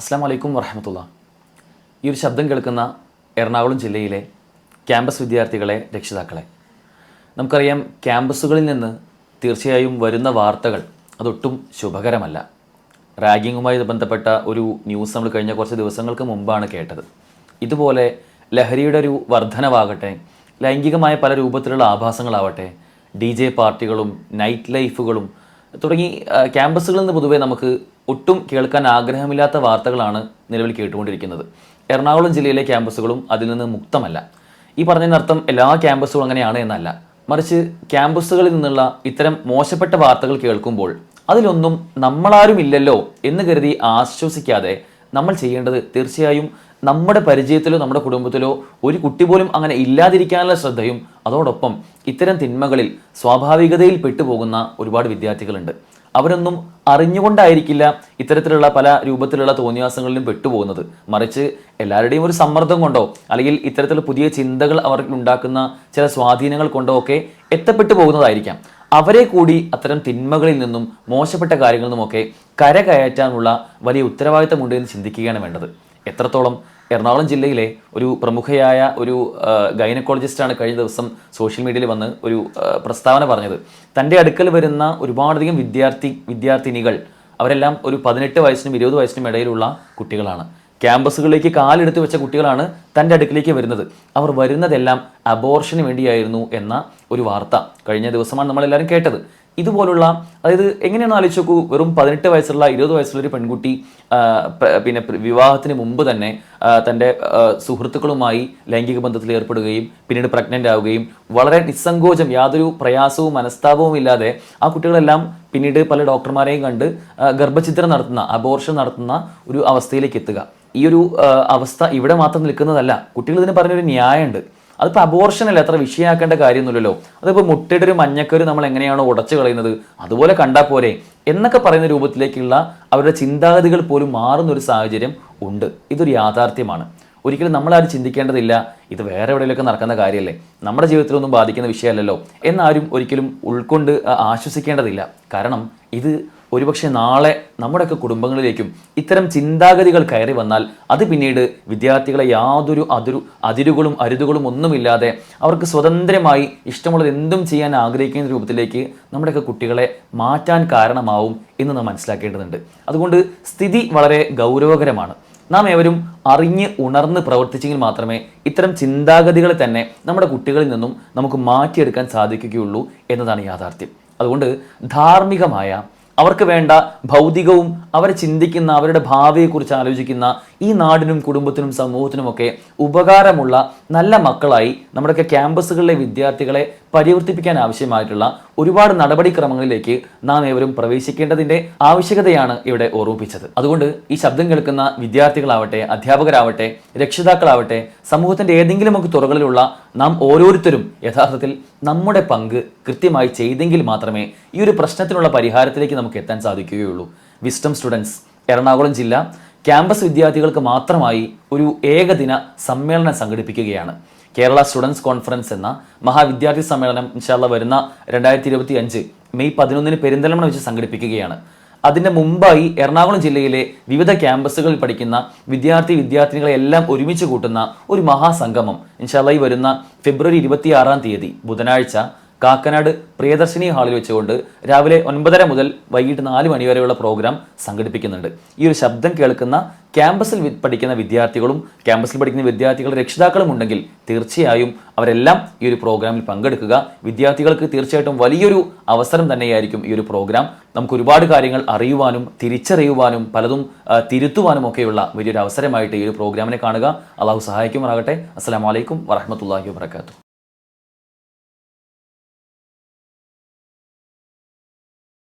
അസ്സാം വലൈക്കും വറഹമത്തുള്ള. ഈ ഒരു ശബ്ദം കേൾക്കുന്ന എറണാകുളം ജില്ലയിലെ ക്യാമ്പസ് വിദ്യാർത്ഥികളെ രക്ഷിതാക്കളെ നമുക്കറിയാം ക്യാമ്പസുകളിൽ നിന്ന് തീർച്ചയായും വരുന്ന വാർത്തകൾ അതൊട്ടും ശുഭകരമല്ല. റാഗിങ്ങുമായി ബന്ധപ്പെട്ട ഒരു ന്യൂസ് നമ്മൾ കഴിഞ്ഞ കുറച്ച് ദിവസങ്ങൾക്ക് മുമ്പാണ് കേട്ടത്. ഇതുപോലെ ലഹരിയുടെ ഒരു വർധനവാകട്ടെ ലൈംഗികമായ പല രൂപത്തിലുള്ള ആഭാസങ്ങളാവട്ടെ ഡി ജെ പാർട്ടികളും നൈറ്റ് ലൈഫുകളും തുടങ്ങി ക്യാമ്പസുകളിൽ നിന്ന് പൊതുവേ നമുക്ക് ഒട്ടും കേൾക്കാൻ ആഗ്രഹമില്ലാത്ത വാർത്തകളാണ് നിലവിൽ കേട്ടുകൊണ്ടിരിക്കുന്നത്. എറണാകുളം ജില്ലയിലെ ക്യാമ്പസുകളും അതിൽ നിന്ന് മുക്തമല്ല. ഈ പറഞ്ഞതിനർത്ഥം എല്ലാ ക്യാമ്പസുകളും അങ്ങനെയാണ് എന്നല്ല. മറിച്ച് ക്യാമ്പസുകളിൽ നിന്നുള്ള ഇത്തരം മോശപ്പെട്ട വാർത്തകൾ കേൾക്കുമ്പോൾ അതിലൊന്നും നമ്മളാരും ഇല്ലല്ലോ എന്ന് കരുതി ആശ്വസിക്കാതെ നമ്മൾ ചെയ്യേണ്ടത് തീർച്ചയായും നമ്മുടെ പരിചയത്തിലോ നമ്മുടെ കുടുംബത്തിലോ ഒരു കുട്ടി പോലും അങ്ങനെ ഇല്ലാതിരിക്കാനുള്ള ശ്രദ്ധയും അതോടൊപ്പം ഇത്തരം തിന്മകളിൽ സ്വാഭാവികതയിൽ പെട്ടുപോകുന്ന ഒരുപാട് വിദ്യാർത്ഥികളുണ്ട്. അവരൊന്നും അറിഞ്ഞുകൊണ്ടായിരിക്കില്ല ഇത്തരത്തിലുള്ള പല രൂപത്തിലുള്ള തോന്നിയാസങ്ങളിലും പെട്ടുപോകുന്നത്. മറിച്ച് എല്ലാവരുടെയും ഒരു സമ്മർദ്ദം കൊണ്ടോ അല്ലെങ്കിൽ ഇത്തരത്തിലുള്ള പുതിയ ചിന്തകൾ അവർക്ക് ഉണ്ടാക്കുന്ന ചില സ്വാധീനങ്ങൾ കൊണ്ടോ ഒക്കെ എത്തപ്പെട്ടു പോകുന്നതായിരിക്കാം. അവരെ കൂടി അത്തരം തിന്മകളിൽ നിന്നും മോശപ്പെട്ട കാര്യങ്ങളിൽ നിന്നുമൊക്കെ കരകയറ്റാനുള്ള വലിയ ഉത്തരവാദിത്തമുണ്ട് എന്ന് ചിന്തിക്കുകയാണ് വേണ്ടത്. എത്രത്തോളം എറണാകുളം ജില്ലയിലെ ഒരു പ്രമുഖയായ ഒരു ഗൈനക്കോളജിസ്റ്റാണ് കഴിഞ്ഞ ദിവസം സോഷ്യൽ മീഡിയയിൽ വന്ന് ഒരു പ്രസ്താവന പറഞ്ഞത്. തന്റെ അടുക്കൽ വരുന്ന ഒരുപാടധികം വിദ്യാർത്ഥി വിദ്യാർത്ഥിനികൾ അവരെല്ലാം ഒരു പതിനെട്ട് വയസ്സിനും ഇരുപത് വയസ്സിനും ഇടയിലുള്ള കുട്ടികളാണ്. ക്യാമ്പസുകളിലേക്ക് കാലെടുത്ത് വെച്ച കുട്ടികളാണ് തന്റെ അടുക്കിലേക്ക് വരുന്നത്. അവർ വരുന്നതെല്ലാം അബോർഷന് വേണ്ടിയായിരുന്നു എന്ന ഒരു വാർത്ത കഴിഞ്ഞ ദിവസമാണ് നമ്മളെല്ലാവരും കേട്ടത്. ഇതുപോലുള്ള അതായത് എങ്ങനെയാണ് ആലോചിച്ച് നോക്കൂ വെറും പതിനെട്ട് വയസ്സുള്ള ഇരുപത് വയസ്സുള്ള ഒരു പെൺകുട്ടി പിന്നെ വിവാഹത്തിന് മുമ്പ് തന്നെ തന്റെ സുഹൃത്തുക്കളുമായി ലൈംഗിക ബന്ധത്തിൽ ഏർപ്പെടുകയും പിന്നീട് പ്രഗ്നന്റ് ആവുകയും വളരെ നിസ്സങ്കോചം യാതൊരു പ്രയാസവും മനസ്താപവും ഇല്ലാതെ ആ കുട്ടികളെല്ലാം പിന്നീട് പല ഡോക്ടർമാരെയും കണ്ട് ഗർഭചിത്രം നടത്തുന്ന അബോർഷൻ നടത്തുന്ന ഒരു അവസ്ഥയിലേക്ക് എത്തുക. ഈ ഒരു അവസ്ഥ ഇവിടെ മാത്രം നിൽക്കുന്നതല്ല കുട്ടികൾ ഇതിന് പറഞ്ഞൊരു ന്യായമുണ്ട്. അതിപ്പോൾ അബോർഷൻ അല്ല? അത്ര വിഷയമാക്കേണ്ട കാര്യമൊന്നുമില്ലല്ലോ. അതിപ്പോൾ മുട്ടയുടെ ഒരു മഞ്ഞക്കരു നമ്മൾ എങ്ങനെയാണോ ഉടച്ചു കളയുന്നത്? അതുപോലെ കണ്ടാൽ പോരെ. എന്നൊക്കെ പറയുന്ന രൂപത്തിലേക്കുള്ള അവരുടെ ചിന്താഗതികൾ പോലും മാറുന്ന ഒരു സാഹചര്യം ഉണ്ട്. ഇതൊരു യാഥാർത്ഥ്യമാണ്. ഒരിക്കലും നമ്മളാരും ചിന്തിക്കേണ്ടതില്ല. ഇത് വേറെ എവിടെയെങ്കിലുമൊക്കെ നടക്കുന്ന കാര്യമല്ലേ? നമ്മുടെ ജീവിതത്തിലൊന്നും ബാധിക്കുന്ന വിഷയമല്ലല്ലോ. എന്നാരും ഒരിക്കലും ഉൾക്കൊണ്ട് ആശ്വസിക്കേണ്ടതില്ല. കാരണം ഇത് ഒരുപക്ഷെ നാളെ നമ്മുടെയൊക്കെ കുടുംബങ്ങളിലേക്കും ഇത്തരം ചിന്താഗതികൾ കയറി വന്നാൽ അത് പിന്നീട് വിദ്യാർത്ഥികളെ യാതൊരു അതിരു അതിരുകളും അരുതുകളും ഒന്നുമില്ലാതെ അവർക്ക് സ്വതന്ത്രമായി ഇഷ്ടമുള്ളത് എന്തും ചെയ്യാൻ ആഗ്രഹിക്കുന്ന രൂപത്തിലേക്ക് നമ്മുടെയൊക്കെ കുട്ടികളെ മാറ്റാൻ കാരണമാവും എന്ന് നാം മനസ്സിലാക്കേണ്ടതുണ്ട്. അതുകൊണ്ട് സ്ഥിതി വളരെ ഗൗരവകരമാണ്. നാം ഏവരും അറിഞ്ഞ് ഉണർന്ന് പ്രവർത്തിച്ചെങ്കിൽ മാത്രമേ ഇത്തരം ചിന്താഗതികളെ തന്നെ നമ്മുടെ കുട്ടികളിൽ നിന്നും നമുക്ക് മാറ്റിയെടുക്കാൻ സാധിക്കുകയുള്ളൂ എന്നതാണ് യാഥാർത്ഥ്യം. അതുകൊണ്ട് ധാർമ്മികമായ അവർക്ക് വേണ്ട ഭൗതികവും അവർ ചിന്തിക്കുന്ന അവരുടെ ഭാവിയെക്കുറിച്ച് ആലോചിക്കുന്ന ഈ നാടിനും കുടുംബത്തിനും സമൂഹത്തിനുമൊക്കെ ഉപകാരമുള്ള നല്ല മക്കളായി നമ്മുടെയൊക്കെ ക്യാമ്പസുകളിലെ വിദ്യാർത്ഥികളെ പരിവർത്തിപ്പിക്കാൻ ആവശ്യമായിട്ടുള്ള ഒരുപാട് നടപടിക്രമങ്ങളിലേക്ക് നാം ഏവരും പ്രവേശിക്കേണ്ടതിന്റെ ആവശ്യകതയാണ് ഇവിടെ ഓർമ്മിപ്പിച്ചത്. അതുകൊണ്ട് ഈ ശബ്ദം കേൾക്കുന്ന വിദ്യാർത്ഥികളാവട്ടെ അധ്യാപകരാവട്ടെ രക്ഷിതാക്കളാവട്ടെ സമൂഹത്തിന്റെ ഏതെങ്കിലുമൊക്കെ തുറകളിലുള്ള നാം ഓരോരുത്തരും യഥാർത്ഥത്തിൽ നമ്മുടെ പങ്ക് കൃത്യമായി ചെയ്തെങ്കിൽ മാത്രമേ ഈ ഒരു പ്രശ്നത്തിനുള്ള പരിഹാരത്തിലേക്ക് നമുക്ക് എത്താൻ സാധിക്കുകയുള്ളൂ. വിസ്റ്റം സ്റ്റുഡൻസ് എറണാകുളം ജില്ല ക്യാമ്പസ് വിദ്യാർത്ഥികൾക്ക് മാത്രമായി ഒരു ഏകദിന സമ്മേളനം സംഘടിപ്പിക്കുകയാണ്. കേരള സ്റ്റുഡൻസ് കോൺഫറൻസ് എന്ന മഹാവിദ്യാർത്ഥി സമ്മേളനം ഇൻഷാല്ല വരുന്ന രണ്ടായിരത്തി ഇരുപത്തി അഞ്ച് മെയ് പതിനൊന്നിന് പെരിന്തൽമണ്ണ വെച്ച് സംഘടിപ്പിക്കുകയാണ്. അതിന്റെ മുമ്പായി എറണാകുളം ജില്ലയിലെ വിവിധ ക്യാമ്പസുകളിൽ പഠിക്കുന്ന വിദ്യാർത്ഥി വിദ്യാർത്ഥിനികളെ എല്ലാം ഒരുമിച്ച് കൂട്ടുന്ന ഒരു മഹാസംഗമം ഇൻഷാല്ല ഈ വരുന്ന ഫെബ്രുവരി ഇരുപത്തിയാറാം തീയതി ബുധനാഴ്ച കാക്കനാട് പ്രിയദർശിനി ഹാളിൽ വെച്ചുകൊണ്ട് രാവിലെ ഒൻപതര മുതൽ വൈകിട്ട് നാല് മണി വരെയുള്ള പ്രോഗ്രാം സംഘടിപ്പിക്കുന്നുണ്ട്. ഈ ഒരു ശബ്ദം കേൾക്കുന്ന ക്യാമ്പസിൽ പഠിക്കുന്ന വിദ്യാർത്ഥികളും ക്യാമ്പസിൽ പഠിക്കുന്ന വിദ്യാർത്ഥികളുടെ രക്ഷിതാക്കളും ഉണ്ടെങ്കിൽ തീർച്ചയായും അവരെല്ലാം ഈ ഒരു പ്രോഗ്രാമിൽ പങ്കെടുക്കുക. വിദ്യാർത്ഥികൾക്ക് തീർച്ചയായിട്ടും വലിയൊരു അവസരം തന്നെയായിരിക്കും ഈ ഒരു പ്രോഗ്രാം. നമുക്ക് ഒരുപാട് കാര്യങ്ങൾ അറിയുവാനും തിരിച്ചറിയുവാനും പലതും തിരുത്തുവാനും ഒക്കെയുള്ള വലിയൊരു അവസരമായിട്ട് ഈ ഒരു പ്രോഗ്രാമിനെ കാണുക. അള്ളാഹു സഹായിക്കുമാറാകട്ടെ. അസ്സാം വലൈക്കും വറഹമത്തല്ലാഹി വാബർക്കാത്തു